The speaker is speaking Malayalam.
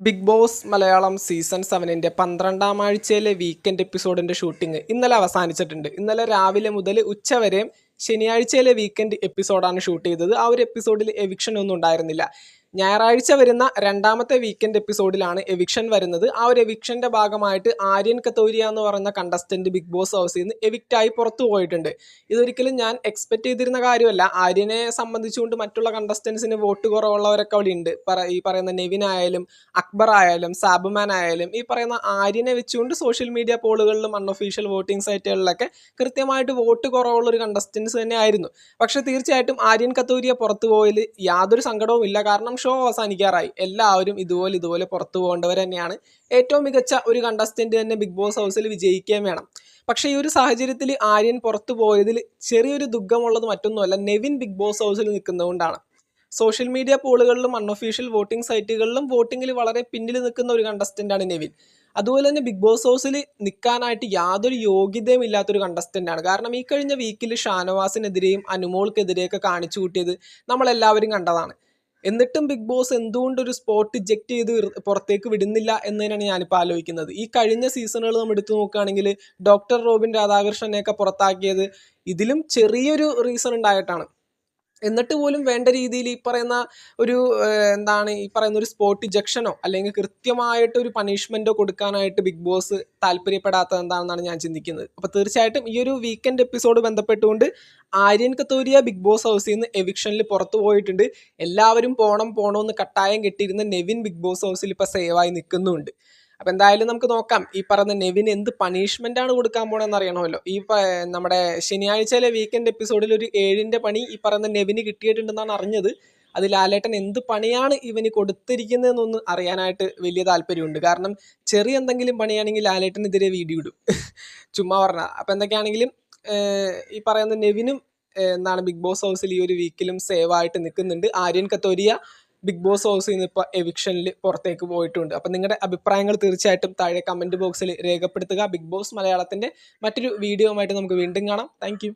ബിഗ് ബോസ് മലയാളം സീസൺ സെവനിന്റെ പന്ത്രണ്ടാം ആഴ്ചയിലെ വീക്കെൻഡ് എപ്പിസോഡിന്റെ ഷൂട്ടിംഗ് ഇന്നലെ അവസാനിച്ചിട്ടുണ്ട്. ഇന്നലെ രാവിലെ മുതൽ ഉച്ചവരെയും ശനിയാഴ്ചയിലെ വീക്കെൻഡ് എപ്പിസോഡാണ് ഷൂട്ട് ചെയ്തത്. ആ ഒരു എപ്പിസോഡിൽ എവിക്ഷൻ ഒന്നും ഉണ്ടായിരുന്നില്ല. ഞായറാഴ്ച വരുന്ന രണ്ടാമത്തെ വീക്കെൻഡ് എപ്പിസോഡിലാണ് എവിക്ഷൻ വരുന്നത്. ആ ഒരു എവിക്ഷന്റെ ഭാഗമായിട്ട് ആര്യൻ കത്തോരിയ എന്ന് പറയുന്ന കണ്ടസ്റ്റന്റ് ബിഗ് ബോസ് ഹൗസിൽ നിന്ന് എവിക്റ്റായി പുറത്തു പോയിട്ടുണ്ട്. ഇതൊരിക്കലും ഞാൻ എക്സ്പെക്ട് ചെയ്തിരുന്ന കാര്യമല്ല. ആര്യനെ സംബന്ധിച്ചുകൊണ്ട് മറ്റുള്ള കണ്ടസ്റ്റൻസിന് വോട്ട് കുറവുള്ളവരൊക്കെ അവിടെ ഉണ്ട്. ഈ പറയുന്ന നെവിൻ ആയാലും അക്ബർ ആയാലും സാബുമാൻ ആയാലും ഈ പറയുന്ന ആര്യനെ വെച്ചുകൊണ്ട് സോഷ്യൽ മീഡിയ പോളുകളിലും അൺഒഫീഷ്യൽ വോട്ടിംഗ് സൈറ്റുകളിലൊക്കെ കൃത്യമായിട്ട് വോട്ട് കുറവുള്ള ഒരു കണ്ടസ്റ്റൻസ് തന്നെ ആയിരുന്നു പക്ഷെ തീർച്ചയായിട്ടും ആര്യൻ കത്തൂരിയ പുറത്തു പോയതിൽ യാതൊരു സങ്കടവും ഇല്ല കാരണം ഷോ അവസാനിക്കാറായി. എല്ലാവരും ഇതുപോലെ ഇതുപോലെ പുറത്തു പോകേണ്ടവർ തന്നെയാണ്. ഏറ്റവും മികച്ച ഒരു കണ്ടസ്റ്റന്റ് തന്നെ ബിഗ് ബോസ് ഹൗസിൽ വിജയിക്കുകയും വേണം. പക്ഷേ ഈ ഒരു സാഹചര്യത്തിൽ ആര്യൻ പുറത്തു പോയതിൽ ചെറിയൊരു ദുഃഖമുള്ളത് മറ്റൊന്നുമല്ല നെവിൻ ബിഗ് ബോസ് ഹൗസിൽ നിൽക്കുന്നതുകൊണ്ടാണ്. സോഷ്യൽ മീഡിയ പോളുകളിലും അൺഒഫീഷ്യൽ വോട്ടിംഗ് സൈറ്റുകളിലും വോട്ടിങ്ങിൽ വളരെ പിന്നിൽ നിൽക്കുന്ന ഒരു കണ്ടസ്റ്റന്റാണ് നെവിൻ. അതുപോലെ തന്നെ ബിഗ് ബോസ് ഹൗസിൽ നിൽക്കാനായിട്ട് യാതൊരു യോഗ്യതയും ഇല്ലാത്തൊരു കണ്ടസ്റ്റന്റാണ് കാരണം ഈ കഴിഞ്ഞ വീക്കിൽ ഷാനവാസിനെതിരെയും അനുമോൾക്കെതിരെയൊക്കെ കാണിച്ചു കൂട്ടിയത് നമ്മളെല്ലാവരും കണ്ടതാണ്. എന്നിട്ടും ബിഗ് ബോസ് എന്തുകൊണ്ട് ഒരു സ്പോട്ട് ഇജക്റ്റ് ചെയ്ത് പുറത്തേക്ക് വിടുന്നില്ല എന്നതിനാണ് ഞാനിപ്പോൾ ആലോചിക്കുന്നത്. ഈ കഴിഞ്ഞ സീസണുകൾ നമ്മൾ എടുത്തു നോക്കുകയാണെങ്കിൽ ഡോക്ടർ റോബിൻ രാധാകൃഷ്ണനെയൊക്കെ പുറത്താക്കിയത് ഇതിലും ചെറിയൊരു റീസൺ ഉണ്ടായിട്ടാണ്. എന്നിട്ട് പോലും വേണ്ട രീതിയിൽ ഈ പറയുന്ന ഒരു എന്താണ് ഈ പറയുന്ന ഒരു സ്പോട്ട് ഇജക്ഷനോ അല്ലെങ്കിൽ കൃത്യമായിട്ട് ഒരു പണിഷ്മെന്റോ കൊടുക്കാനായിട്ട് ബിഗ് ബോസ് താല്പര്യപ്പെടാത്തത് എന്താണെന്നാണ് ഞാൻ ചിന്തിക്കുന്നത്. അപ്പോൾ തീർച്ചയായിട്ടും ഈ ഒരു വീക്കെൻഡ് എപ്പിസോഡ് ബന്ധപ്പെട്ടുകൊണ്ട് ആര്യൻ കത്തോരിയ ബിഗ് ബോസ് ഹൗസിൽ നിന്ന് എവിക്ഷനിൽ പുറത്തു പോയിട്ടുണ്ട്. എല്ലാവരും പോണം പോണമെന്ന് കട്ടായം കെട്ടിയിരുന്ന നെവിൻ ബിഗ് ബോസ് ഹൗസിൽ ഇപ്പോൾ സേവായി നിൽക്കുന്നുണ്ട്. അപ്പം എന്തായാലും നമുക്ക് നോക്കാം. ഈ പറഞ്ഞ നെവിൻ എന്ത് പണിഷ്മെന്റ് ആണ് കൊടുക്കാൻ പോണെന്ന് അറിയണമല്ലോ. ഈ നമ്മുടെ ശനിയാഴ്ചയിലെ വീക്കെൻഡ് എപ്പിസോഡിൽ ഒരു ഏഴിന്റെ പണി ഈ പറയുന്ന നെവിന് കിട്ടിയിട്ടുണ്ടെന്നാണ് അറിഞ്ഞത്. അത് ലാലേട്ടൻ എന്ത് പണിയാണ് ഇവന് കൊടുത്തിരിക്കുന്നതെന്നൊന്ന് അറിയാനായിട്ട് വലിയ താല്പര്യമുണ്ട്. കാരണം ചെറിയ എന്തെങ്കിലും പണിയാണെങ്കിൽ ലാലേട്ടനെതിരെ വീഡിയോ ഇടും ചുമ്മാ പറഞ്ഞ. അപ്പം എന്തൊക്കെയാണെങ്കിലും ഈ പറയുന്ന നെവിനും എന്താണ് ബിഗ് ബോസ് ഹൗസിൽ ഈ ഒരു വീക്കിലും സേവ് ആയിട്ട് നിൽക്കുന്നുണ്ട്. ആര്യൻ കത്തോരിയ ബിഗ് ബോസ് ഹൗസിൽ നിന്ന് ഇപ്പോൾ എവിക്ഷനിൽ പുറത്തേക്ക് പോയിട്ടുണ്ട്. അപ്പം നിങ്ങളുടെ അഭിപ്രായങ്ങൾ തീർച്ചയായിട്ടും താഴെ കമന്റ് ബോക്സിൽ രേഖപ്പെടുത്തുക. ബിഗ് ബോസ് മലയാളത്തിന്റെ മറ്റൊരു വീഡിയോയുമായിട്ട് നമുക്ക് വീണ്ടും കാണാം. താങ്ക്